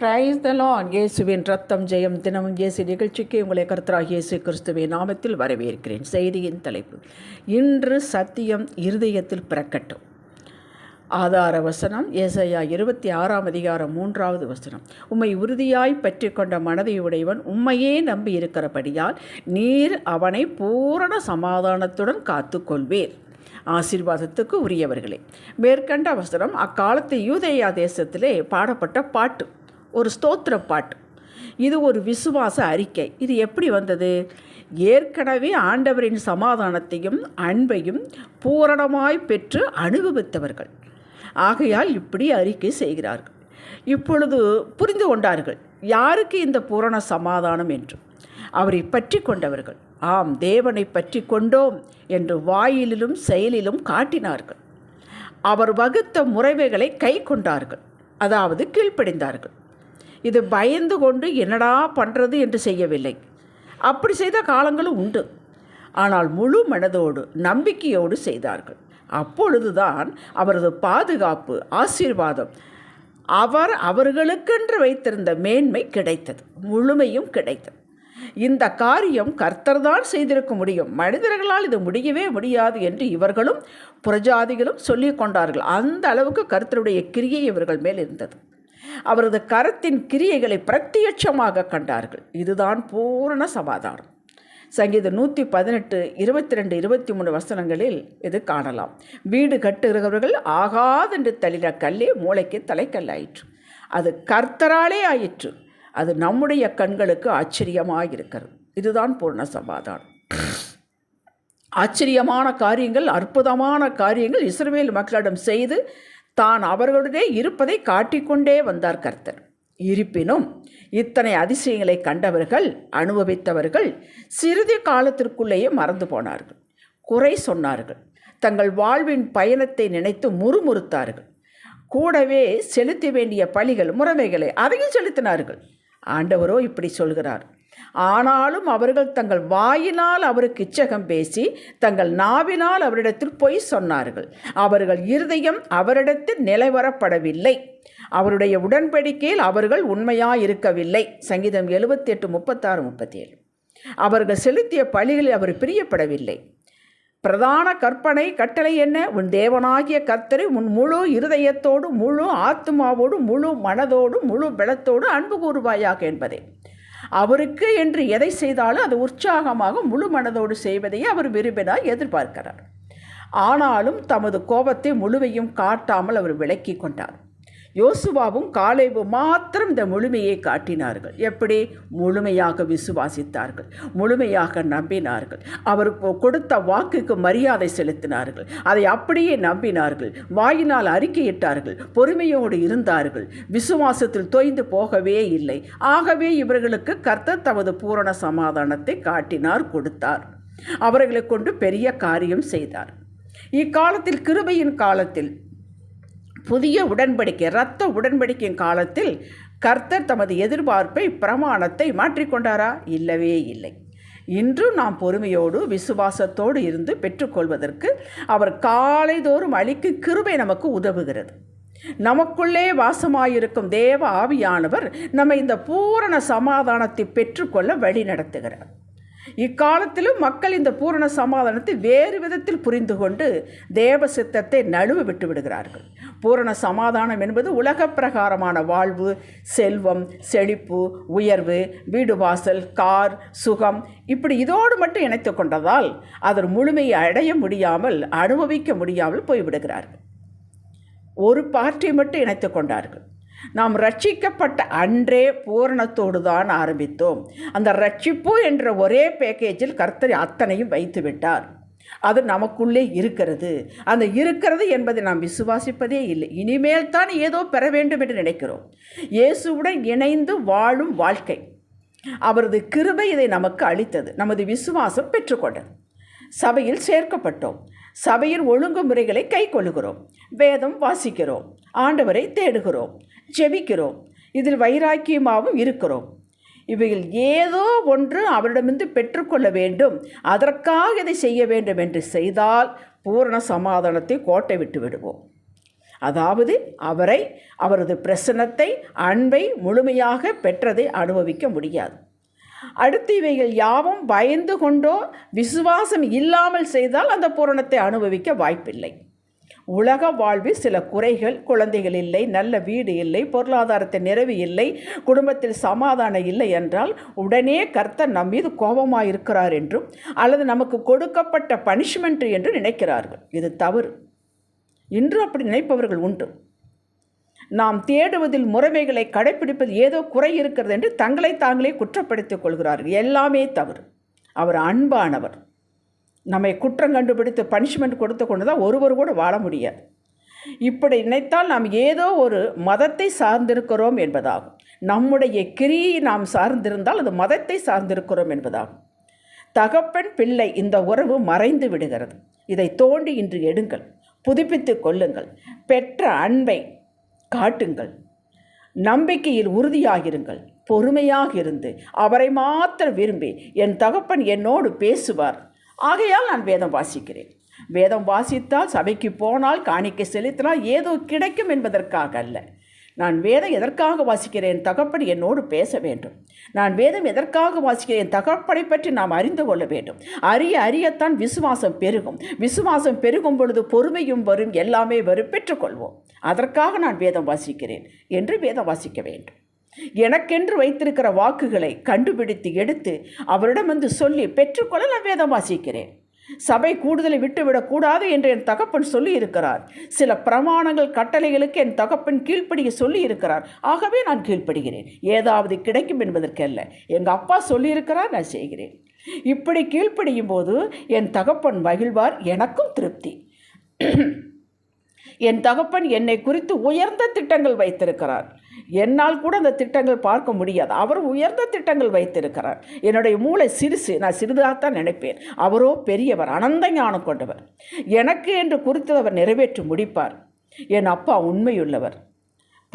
Praise the இயேசுவின் ரத்தம் ஜெயம் தினமும் இயேசு நிகழ்ச்சிக்கு உங்களை கருத்தராக இயேசு கிறிஸ்துவின் நாமத்தில் வரவேற்கிறேன். செய்தியின் தலைப்பு இன்று சத்தியம் இருதயத்தில் பிறக்கட்டும். ஆதார வசனம் ஏசையா இருபத்தி ஆறாம் அதிகாரம் மூன்றாவது வசனம். உம்மை உறுதியாய் பற்றி கொண்ட மனதை உடையவன் உம்மையே நம்பி இருக்கிறபடியால் நீர் அவனை பூரண சமாதானத்துடன் காத்துக்கொள்வீர். ஆசீர்வாதத்துக்கு உரியவர்களே. மேற்கண்ட வசனம் அக்காலத்து யூதேயா தேசத்திலே பாடப்பட்ட பாட்டு. ஒரு ஸ்தோத்திர பாட்டு. இது ஒரு விசுவாச அறிக்கை. இது எப்படி வந்தது? ஏற்கனவே ஆண்டவரின் சமாதானத்தையும் அன்பையும் பூரணமாய் பெற்று அனுபவித்தவர்கள். ஆகையால் இப்படி அறிக்கை செய்கிறார்கள். இப்பொழுது புரிந்து கொண்டார்கள். யாருக்கு இந்த பூரண சமாதானம் என்று? அவரை பற்றி கொண்டவர்கள். ஆம் தேவனை பற்றி கொண்டோம் என்று வாயிலிலும் செயலிலும் காட்டினார்கள். அவர் வகுத்த முறைமைகளை கை கொண்டார்கள். அதாவது கீழ்ப்படிந்தார்கள். இது பயந்து கொண்டு என்னடா பண்ணுறது என்று செய்யவில்லை. அப்படி செய்த காலங்களும் உண்டு. ஆனால் முழு மனதோடு நம்பிக்கையோடு செய்தார்கள். அப்பொழுதுதான் அவரது பாதுகாப்பு ஆசீர்வாதம் அவர் அவர்களுக்கென்று வைத்திருந்த மேன்மை கிடைத்தது முழுமையும் கிடைத்தது. இந்த காரியம் கர்த்தர்தான் செய்திருக்க முடியும். மனிதர்களால் இது முடியவே முடியாது என்று இவர்களும் புரஜாதிகளும் சொல்லிக் கொண்டார்கள் அந்த அளவுக்கு கர்த்தருடைய கிரியை இவர்கள் மேல் இருந்தது. அவரது கரத்தின் கிரியைகளை பிரத்யட்சமாக கண்டார்கள். இதுதான் பூரண சமாதானம். சங்கீதம் நூற்றி பதினெட்டு இருபத்தி ரெண்டு இருபத்தி மூணு வசனங்களில் இது காணலாம். வீடு கட்டுகிறவர்கள் ஆகாதென்று தள்ளின கல்லே மூளைக்கு தலைக்கல்லாயிற்று. அது கர்த்தராலே ஆயிற்று. அது நம்முடைய கண்களுக்கு ஆச்சரியமாக இருக்கிறது இதுதான் பூர்ண சமாதானம். ஆச்சரியமான காரியங்கள் அற்புதமான காரியங்கள் இஸ்ரேல் மக்களிடம் செய்து தான் அவர்களுடனே இருப்பதை காட்டிக்கொண்டே வந்தார் கர்த்தர். இருப்பினும் இத்தனை அதிசயங்களை கண்டவர்கள் அனுபவித்தவர்கள் சிறிது காலத்திற்குள்ளேயே மறந்து போனார்கள். குறை சொன்னார்கள். தங்கள் வாழ்வின் பயணத்தை நினைத்து முறுமுறுத்தார்கள். கூடவே செலுத்த வேண்டிய பழிகள் முறைமைகளை அதையும் செலுத்தினார்கள். ஆண்டவரோ இப்படி சொல்கிறார். ஆனாலும் அவர்கள் தங்கள் வாயினால் அவருக்கு இச்சகம் பேசி தங்கள் நாவினால் அவரிடத்தில் பொய் சொன்னார்கள். அவர்கள் இருதயம் அவரிடத்தில் நிலைவரப்படவில்லை அவருடைய உடன்படிக்கையில் அவர்கள் உண்மையாயிருக்கவில்லை. சங்கீதம் எழுபத்தி எட்டு முப்பத்தாறு முப்பத்தி ஏழு அவர்கள் செலுத்திய பழிகளில் அவர் பிரியப்படவில்லை. பிரதான கற்பனை கட்டளை என்ன? உன் தேவனாகிய கர்த்தரை உன் முழு இருதயத்தோடு முழு ஆத்மாவோடு முழு மனதோடு முழு பலத்தோடு அன்பு கூறுவாயாக என்பதே. அவருக்கு என்று எதை செய்தாலும் அது உற்சாகமாக முழு மனதோடு செய்வதையே அவர் விரும்பினால் எதிர்பார்க்கிறார். ஆனாலும் தமது கோபத்தை முழுவையும் காட்டாமல் அவர் விளக்கி கொண்டார். யோசுவாவும் காலைவும் மாத்திரம் இந்த முழுமையை காட்டினார்கள். எப்படி? முழுமையாக விசுவாசித்தார்கள். முழுமையாக நம்பினார்கள். அவர் கொடுத்த வாக்குக்கு மரியாதை செலுத்தினார்கள். அதை அப்படியே நம்பினார்கள். வாயினால் அறிக்கையிட்டார்கள். பொறுமையோடு இருந்தார்கள். விசுவாசத்தில் தொய்ந்து போகவே இல்லை. ஆகவே இவர்களுக்கு கர்த்தர் தமது பூரண சமாதானத்தை காட்டினார் கொடுத்தார். அவர்களை கொண்டு பெரிய காரியம் செய்தார். இக்காலத்தில் கிருபையின் காலத்தில் புதிய உடன்படிக்கை இரத்த உடன்படிக்கையின் காலத்தில் கர்த்தர் தமது எதிர்பார்ப்பை பிரமாணத்தை மாற்றிக்கொண்டாரா? இல்லவே இல்லை. இன்றும் நாம் பொறுமையோடு விசுவாசத்தோடு இருந்து பெற்றுக்கொள்வதற்கு அவர் காலைதோறும் அளிக்கும் கிருபை நமக்கு உதவுகிறது. நமக்குள்ளே வாசமாயிருக்கும் தேவ ஆவியானவர் நம்ம இந்த பூரண சமாதானத்தை பெற்றுக்கொள்ள வழி நடத்துகிறார். இக்காலத்திலும் மக்கள் இந்த பூரண சமாதானத்தை வேறு விதத்தில் புரிந்து கொண்டு தேவ சித்தத்தை நழுவ விட்டு விடுகிறார்கள். பூரண சமாதானம் என்பது உலக பிரகாரமான வாழ்வு செல்வம் செழிப்பு உயர்வு வீடு வாசல் கார் சுகம். இப்படி இதோடு மட்டும் இணைத்து கொண்டதால் அதன் முழுமையை அடைய முடியாமல் அனுபவிக்க முடியாமல் போய்விடுகிறார்கள். ஒரு பார்ட்டி மட்டும் இணைத்து கொண்டார்கள். நாம் ரட்சிக்கப்பட்ட அன்றே பூரணத்தோடு தான் ஆரம்பித்தோம். அந்த ரட்சிப்பு என்ற ஒரே பேக்கேஜில் கர்த்தர் அத்தனையும் வைத்து விட்டார் அது நமக்குள்ளே இருக்கிறது. அந்த இருக்கிறது என்பதை நாம் விசுவாசிப்பதே இல்லை. இனிமேல் தான் ஏதோ பெற வேண்டும் என்று நினைக்கிறோம். இயேசுவுடன் இணைந்து வாழும் வாழ்க்கை. அவரது கிருபை இதை நமக்கு அளித்தது. நமது விசுவாசம் பெற்றுக்கொண்டது. சபையில் சேர்க்கப்பட்டோம். சபையின் ஒழுங்குமுறைகளை கை கொள்ளுகிறோம். வேதம் வாசிக்கிறோம். ஆண்டவரை தேடுகிறோம். ஜெபிக்கிறோம். இதில் வைராக்கியமாகவும் இருக்கிறோம். இவைகள் ஏதோ ஒன்று அவரிடமிருந்து பெற்றுக்கொள்ள வேண்டும். அதற்காக இதை செய்ய வேண்டும் என்று செய்தால் பூரண சமாதானத்தை கோட்டை விட்டு விடுவோம். அதாவது அவரை அவரது பிரசனத்தை அன்பை முழுமையாக பெற்றதை அனுபவிக்க முடியாது. அடுத்து இவைகள் யாவும் பயந்து கொண்டோ விசுவாசம் இல்லாமல் செய்தால் அந்த பூரணத்தை அனுபவிக்க வாய்ப்பில்லை. உலக வாழ்வில் சில குறைகள் குழந்தைகள் இல்லை நல்ல வீடு இல்லை பொருளாதாரத்தை நிறைவு இல்லை குடும்பத்தில் சமாதானம் இல்லை என்றால் உடனே கர்த்தர் நம் மீது கோபமாக இருக்கிறார் என்றும் அல்லது நமக்கு கொடுக்கப்பட்ட பனிஷ்மெண்ட் என்று நினைக்கிறார்கள். இது தவறு. இன்று அப்படி நினைப்பவர்கள் உண்டு. நாம் தேடுவதில் முறைமைகளை கடைப்பிடிப்பது ஏதோ குறை இருக்கிறது என்று தங்களை தாங்களே குற்றப்படுத்திக் கொள்கிறார்கள். எல்லாமே தவறு. அவர் அன்பானவர். நம்மை குற்றம் கண்டுபிடித்து பனிஷ்மெண்ட் கொடுத்து கொண்டு தான் ஒருவர் கூட வாழ முடியாது. இப்படி நினைத்தால் நாம் ஏதோ ஒரு மதத்தை சார்ந்திருக்கிறோம் என்பதாகும். நம்முடைய கிரியை நாம் சார்ந்திருந்தால் அது மதத்தை சார்ந்திருக்கிறோம் என்பதாகும். தகப்பன் பிள்ளை இந்த உறவு மறைந்து விடுகிறது. இதை தோண்டி இன்று எடுங்கள் புதுப்பித்து கொள்ளுங்கள் பெற்ற அன்பை காட்டுங்கள் நம்பிக்கையில் உறுதியாகிருங்கள் பொறுமையாக இருந்து அவரை மாத்திர விரும்பி என் தகப்பன் என்னோடு பேசுவார். ஆகையால் நான் வேதம் வாசிக்கிறேன். வேதம் வாசித்தால் சபைக்கு போனால் காணிக்கை செலுத்தினால் ஏதோ கிடைக்கும் என்பதற்காக அல்ல. நான் வேதம் எதற்காக வாசிக்கிறேன்? தகப்பன் என்னோடு பேச வேண்டும். நான் வேதம் எதற்காக வாசிக்கிறேன்? தகப்பனை பற்றி நாம் அறிந்து கொள்ள வேண்டும். அறிய அறியத்தான் விசுவாசம் பெருகும். விசுவாசம் பெருகும் பொழுது பொறுமையும் வரும். எல்லாமே வரும். பெற்றுக்கொள்வோம். அதற்காக நான் வேதம் வாசிக்கிறேன் என்று வேதம் வாசிக்க வேண்டும். எனக்கென்று வைத்திருக்கிற வாக்குகளை கண்டுபிடித்து எடுத்து அவரிடம் வந்து சொல்லி பெற்றுக்கொள்ள நான் வேதம் வாசிக்கிறேன். சபை கூடுதலை விட்டுவிடக்கூடாது என்று என் தகப்பன் சொல்லி இருக்கிறார் சில பிரமாணங்கள் கட்டளைகளுக்கு என் தகப்பன் கீழ்ப்படிய சொல்லி இருக்கிறார் ஆகவே நான் கீழ்ப்படுகிறேன். ஏதாவது கிடைக்கும் என்பதற்கல்ல. எங்கள் அப்பா சொல்லியிருக்கிறார் நான் செய்கிறேன். இப்படி கீழ்ப்படியும் போது என் தகப்பன் மகிழ்வார் எனக்கும் திருப்தி. என் தகப்பன் என்னை குறித்து உயர்ந்த திட்டங்கள் வைத்திருக்கிறார். என்னால் கூட அந்த திட்டங்கள் பார்க்க முடியாது. அவர் உயர்ந்த திட்டங்கள் வைத்திருக்கிறார். என்னுடைய மூளை சிறுசு நான் சிறிதாகத்தான் நினைப்பேன். அவரோ பெரியவர் அனந்த ஞானம் கொண்டவர். எனக்கு என்று குறித்து அவர் நிறைவேற்றி முடிப்பார். என் அப்பா உண்மையுள்ளவர்.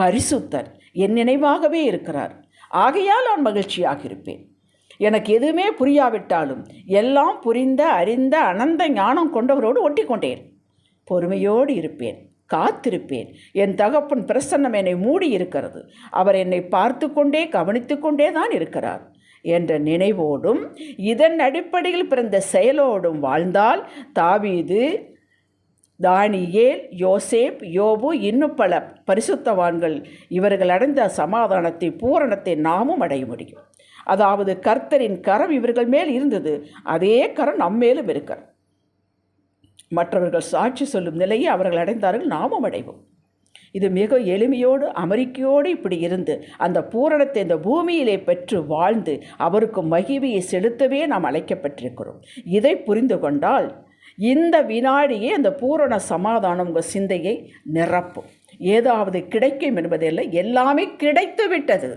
பரிசுத்தர். என் நினைவாகவே இருக்கிறார். ஆகையால் நான் மகிழ்ச்சியாக இருப்பேன். எனக்கு எதுவுமே புரியாவிட்டாலும் எல்லாம் புரிந்த அறிந்த அனந்த ஞானம் கொண்டவரோடு ஒட்டி கொண்டேன் பொறுமையோடு இருப்பேன். காத்திருப்பேன். என் தகப்பன் பிரசன்னம் என்னை மூடி இருக்கிறது அவர் என்னை பார்த்து கொண்டே கவனித்து கொண்டே தான் இருக்கிறார் என்ற நினைவோடும் இதன் அடிப்படையில் பிறந்த செயலோடும் வாழ்ந்தால் தாவீது தானியேல் யோசேப் யோபு இன்னும் பல பரிசுத்தவான்கள் இவர்கள் அடைந்த சமாதானத்தை பூரணத்தை நாமும் அடைய முடியும். அதாவது கர்த்தரின் கரம் இவர்கள் மேல் இருந்தது. அதே கரம் நம்மேலும் இருக்கிறது. மற்றவர்கள் சாட்சி சொல்லும் நிலையை அவர்கள் அடைந்தார்கள் நாமும் அடைவோம். இது மிக எளிமையோடு அமெரிக்கையோடு இப்படி இருந்து அந்த பூரணத்தை இந்த பூமியிலே பெற்று வாழ்ந்து அவருக்கு மகிமையை செலுத்தவே நாம் அழைக்கப்பட்டிருக்கிறோம். இதை புரிந்து கொண்டால் இந்த வினாடியே அந்த பூரண சமாதானம் உங்கள் சிந்தையை நிரப்பும். ஏதாவது கிடைக்கும் என்பதில்லை எல்லாமே கிடைத்து விட்டது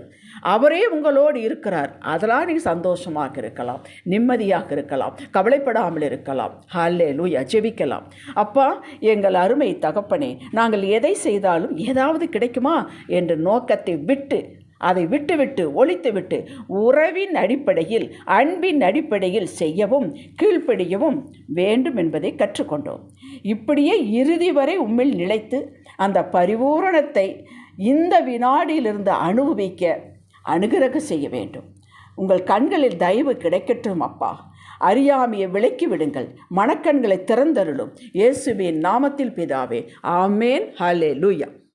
அவரே உங்களோடு இருக்கிறார். அதெல்லாம் நீங்கள் சந்தோஷமாக இருக்கலாம் நிம்மதியாக இருக்கலாம் கவலைப்படாமல் இருக்கலாம். ஹல்லே லூயா ஜெபிக்கலாம். அப்பா எங்கள் அருமை தகப்பனே நாங்கள் எதை செய்தாலும் ஏதாவது கிடைக்குமா என்ற நோக்கத்தை விட்டு அதை விட்டுவிட்டு ஒழித்துவிட்டு உறவின் அடிப்படையில் அன்பின் அடிப்படையில் செய்யவும் கீழ்ப்படியவும் வேண்டும் என்பதை கற்றுக்கொண்டோம். இப்படியே இறுதி வரை உம்மில் நிலைத்து அந்த பரிபூரணத்தை இந்த வினாடியிலிருந்து அனுபவிக்க அனுகிரக செய்ய வேண்டும். உங்கள் கண்களில் தயவு கிடைக்கட்டும் அப்பா. அறியாமையை விலக்கி விடுங்கள். மனக்கண்களை திறந்தருளும். இயேசுவின் நாமத்தில் பிதாவே. ஆமேன். ஹலே லூயா